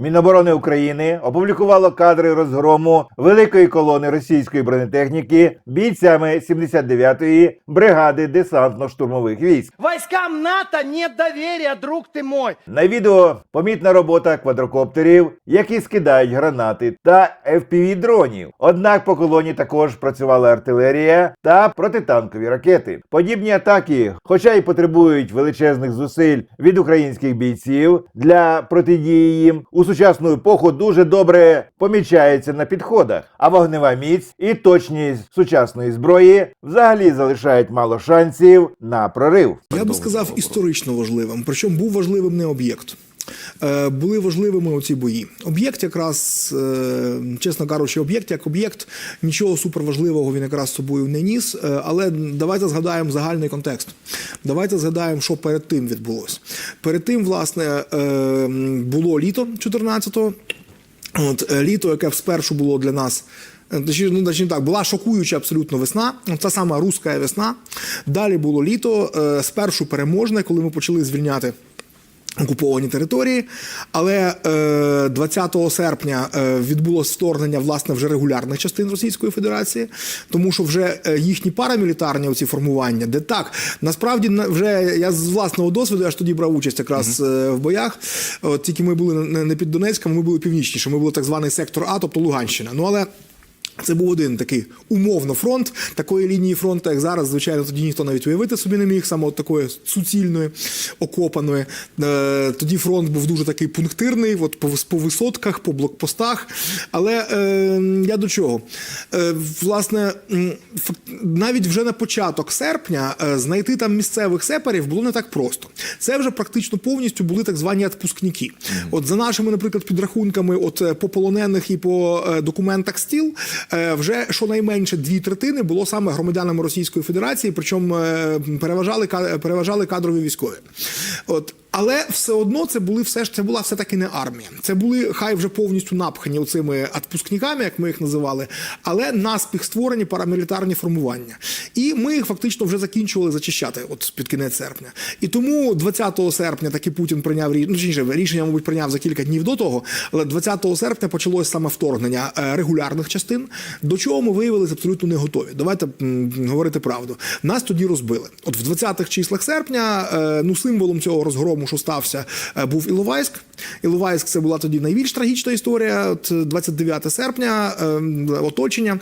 Міноборони України опублікувало кадри розгрому великої колони російської бронетехніки бійцями 79-ї бригади десантно-штурмових військ. Войскам НАТО нет доверия, друг ты мой. На відео помітна робота квадрокоптерів, які скидають гранати та fpv дронів. Однак по колоні також працювала артилерія та протитанкові ракети. Подібні атаки, хоча й потребують величезних зусиль від українських бійців для протидії їм, у сучасну епоху дуже добре помічається на підходах, а вогнева міць і точність сучасної зброї взагалі залишають мало шансів на прорив. Я би сказав історично важливим, причому був важливим не об'єкт. Е, Були важливими оці бої. Об'єкт, якраз, е, чесно кажучи, об'єкт як об'єкт, нічого суперважливого він якраз собою не ніс. Е, Але давайте згадаємо загальний контекст. Давайте згадаємо, що перед тим відбулося. Перед тим, власне, було літо 14-го. От літо, яке спершу було для нас. ну, точніше так, була шокуюча абсолютно весна. Та сама руська весна. Далі було літо, спершу переможне, коли ми почали звільняти. Окуповані території, але е, 20 серпня е, відбулось вторгнення власне вже регулярних частин Російської Федерації, тому що вже е, їхні парамілітарні оці формування, де так насправді на- вже я з власного досвіду, я ж тоді брав участь якраз е, в боях. От тільки ми були не під Донецьком, ми були північніше. Ми були так званий сектор А, тобто Луганщина. Ну але це був один такий умовно фронт. Такої лінії фронту, як зараз, звичайно, тоді ніхто навіть уявити собі не міг, саме от такої суцільної, окопаної. Е, Тоді фронт був дуже такий пунктирний, от по, по висотках, по блокпостах. Але е, я до чого? Е, власне, навіть вже на початок серпня е, знайти там місцевих сеперів було не так просто. Це вже практично повністю були так звані відпускники. От за нашими, наприклад, підрахунками, от е, по полонених і по документах стіл, вже щонайменше дві третини було саме громадянами Російської Федерації, причому е, переважали переважали кадрові військові. От. Але все одно це були все ж це була все таки не армія. Це були хай вже повністю напхані оцими відпускниками, як ми їх називали, але наспіх створені парамілітарні формування. І ми їх фактично вже закінчували зачищати от під кінець серпня. І тому 20 серпня таки Путін прийняв ну, рішення, мабуть, прийняв за кілька днів до того. Але 20 серпня почалось саме вторгнення е, регулярних частин, до чого ми виявилися абсолютно не готові. Давайте говорити правду. Нас тоді розбили. От в 20-х числах серпня, е, ну символом цього розгрому, що стався, е, був Іловайськ. Іловайськ це була тоді найбільш трагічна історія. От 29 серпня, е, оточення,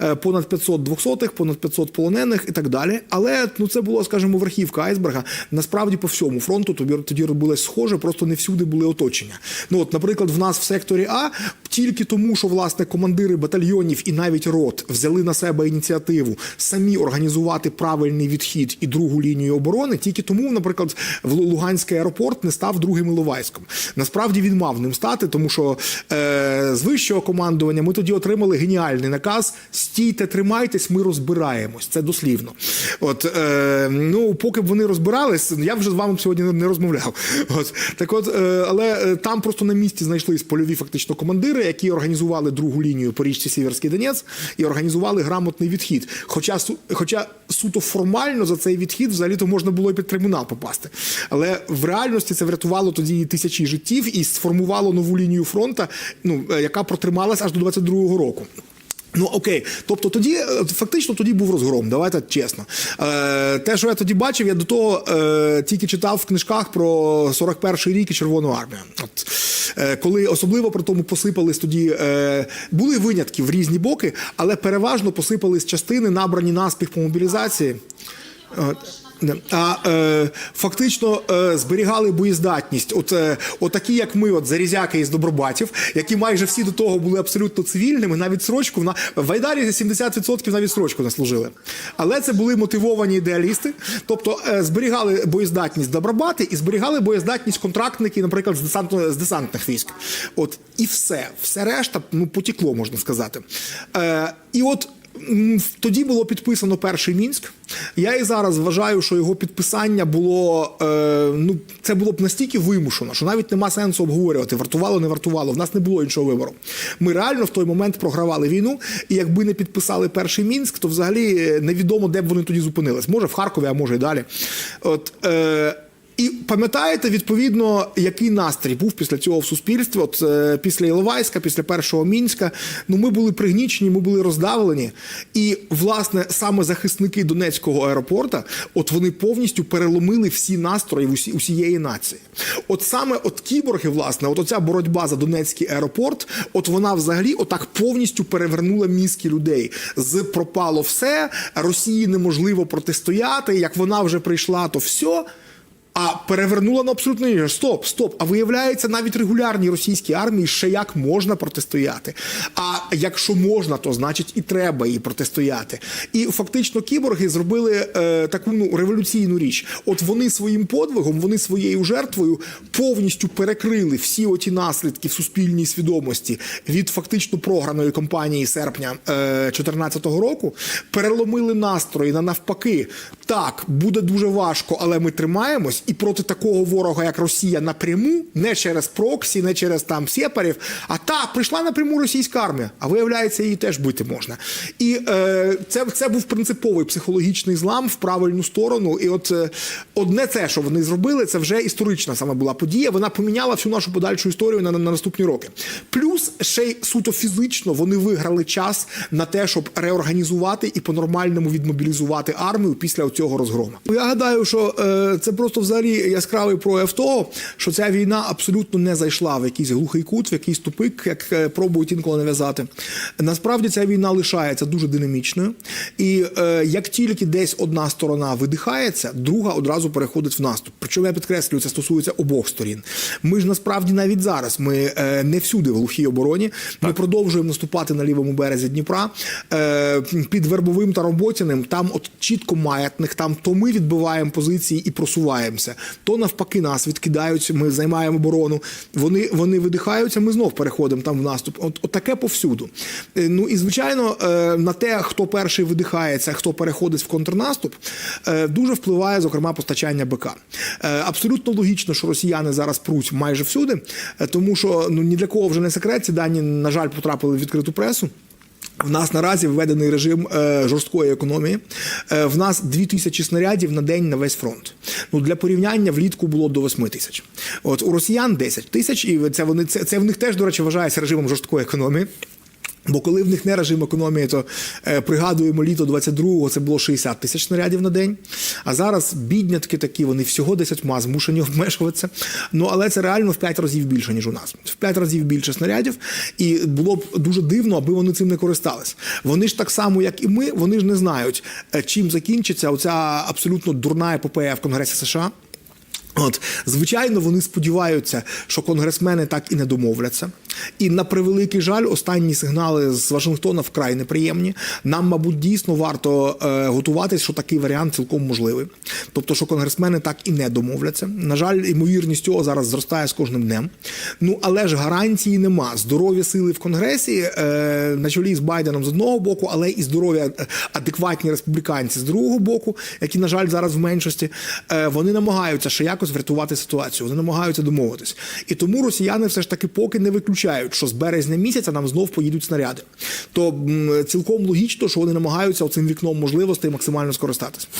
е, понад 500 двохсотих, понад 500 полонених і так далі. Але ну це було, скажімо, верхівка айсберга. Насправді по всьому фронту тоді, тоді робилось схоже, просто не всюди були оточення. Ну от, наприклад, в нас в секторі А тільки тому, що власне командири батальйонів і навіть рот взяли на себе ініціативу самі організувати правильний відхід і другу лінію оборони. Тільки тому, наприклад, в Луганський аеропорт не став другим Іловайськом. Насправді він мав ним стати, тому що е, з вищого командування ми тоді отримали геніальний наказ: стійте, тримайтесь, ми розбираємось. Це дослівно. От е, ну, поки б вони розбирались, я вже з вами сьогодні не розмовляв. От так, от, е, але е, там просто на місці знайшлись польові фактично командири, які організували другу лінію по річці Сіверський Донець і організували грамотний відхід. Хоча хоча суто формально за цей відхід взагалі то можна було і під трибунал попасти. Але в реальності це врятувало тоді тисячі життів і сформувало нову лінію фронту, ну е, яка протрималась аж до 22-го року. Ну окей, тобто тоді е, фактично тоді був розгром. Давайте чесно. Е, те, що я тоді бачив, я до того е, тільки читав в книжках про 41-й рік і Червону армію. От е, коли особливо про тому посипались тоді е, були винятки в різні боки, але переважно посипались частини, набрані наспіх по мобілізації. От. А е, фактично е, зберігали боєздатність. От, е, такі, як ми, от зарізяки із Добробатів, які майже всі до того були абсолютно цивільними, навіть срочку на в Айдарі 70% навіть срочку не служили. Але це були мотивовані ідеалісти, тобто е, зберігали боєздатність Добробати і зберігали боєздатність контрактники, наприклад, з десантно з десантних військ. От і все, все решта ну потекло, можна сказати. Е, і от. Тоді було підписано перший мінськ. Я і зараз вважаю, що його підписання було е, ну це було б настільки вимушено, що навіть нема сенсу обговорювати, вартувало, не вартувало. В нас не було іншого вибору. Ми реально в той момент програвали війну, і якби не підписали перший мінськ, то взагалі е, невідомо, де б вони тоді зупинились. Може в Харкові, а може і далі. От е, І пам'ятаєте, відповідно, який настрій був після цього в суспільстві? От е, після Іловайська, після першого мінська, ну ми були пригнічені, ми були роздавлені. І власне саме захисники Донецького аеропорта, от вони повністю переломили всі настрої в усі, усієї нації. От саме от кіборги, власне, от оця боротьба за Донецький аеропорт, от вона взагалі отак повністю перевернула мізки людей. З пропало все, Росії неможливо протистояти. Як вона вже прийшла, то все. А перевернула на абсолютно інше. Стоп, стоп. А виявляється, навіть регулярній російській армії ще як можна протистояти. А якщо можна, то значить і треба їй протистояти. І фактично кіборги зробили е, таку ну, революційну річ. От вони своїм подвигом, вони своєю жертвою повністю перекрили всі оті наслідки в суспільній свідомості від фактично програної кампанії серпня 2014 року, переломили настрої на навпаки. Так, буде дуже важко, але ми тримаємось. І проти такого ворога, як Росія, напряму, не через проксі, не через там сепарів. А та прийшла напряму російська армія. А виявляється, її теж бити можна. І е, це, це був принциповий психологічний злам в правильну сторону. І от е, одне це, що вони зробили, це вже історична саме була подія. Вона поміняла всю нашу подальшу історію на, на, на наступні роки. Плюс ще й суто фізично вони виграли час на те, щоб реорганізувати і по-нормальному відмобілізувати армію після цього розгрому. Я гадаю, що е, це просто взагалі яскравий прояв того, що ця війна абсолютно не зайшла в якийсь глухий кут, в якийсь тупик, як е, пробують інколи нав'язати. Насправді ця війна лишається дуже динамічною, і е, як тільки десь одна сторона видихається, друга одразу переходить в наступ. Причому я підкреслюю, це стосується обох сторін. Ми ж насправді навіть зараз ми е, не всюди в глухій обороні. Ми продовжуємо наступати на лівому березі Дніпра е, під Вербовим та Роботяним. Там от чітко маятник, там то ми відбиваємо позиції і просуваємося, то навпаки нас відкидають. Ми займаємо оборону. Вони вони видихаються. Ми знов переходимо там в наступ. От, от таке повсюду. Е, Ну і звичайно, е, на те, хто перший видихається, хто переходить в контрнаступ, е, дуже впливає, зокрема, постачання БК. Абсолютно логічно, що росіяни зараз пруть майже всюди, тому що ну ні для кого вже не секрет. Ці дані, на жаль, потрапили в відкриту пресу. В нас наразі введений режим е, жорсткої економії. Е, в нас 2 тисячі снарядів на день на весь фронт. Ну для порівняння влітку було до 8 тисяч. От у росіян 10 тисяч, і це вони це, це в них теж, до речі, вважається режимом жорсткої економії. Бо коли в них не режим економії, то е, пригадуємо літо 22-го це було 60 тисяч снарядів на день. А зараз біднятки такі, вони всього 10 ма змушені обмежуватися. Ну але це реально в 5 разів більше, ніж у нас. В 5 разів більше снарядів. І було б дуже дивно, аби вони цим не користались. Вони ж так само, як і ми, вони ж не знають, е, чим закінчиться оця абсолютно дурна епопея в Конгресі США. От, звичайно, вони сподіваються, що конгресмени так і не домовляться. І на превеликий жаль, останні сигнали з Вашингтона вкрай неприємні. Нам, мабуть, дійсно варто е, готуватись, що такий варіант цілком можливий. Тобто, що конгресмени так і не домовляться. На жаль, ймовірність цього зараз зростає з кожним днем. Ну але ж гарантії нема. Здоров'я сили в конгресі е, на чолі з Байденом з одного боку, але і здоров'я е, адекватні республіканці з другого боку, які, на жаль, зараз в меншості, вони намагаються ще якось врятувати ситуацію. Вони намагаються домовитись. І тому росіяни все ж таки поки не виключають, що з березня місяця нам знов поїдуть снаряди. То цілком логічно, що вони намагаються оцим вікном можливостей максимально скористатись.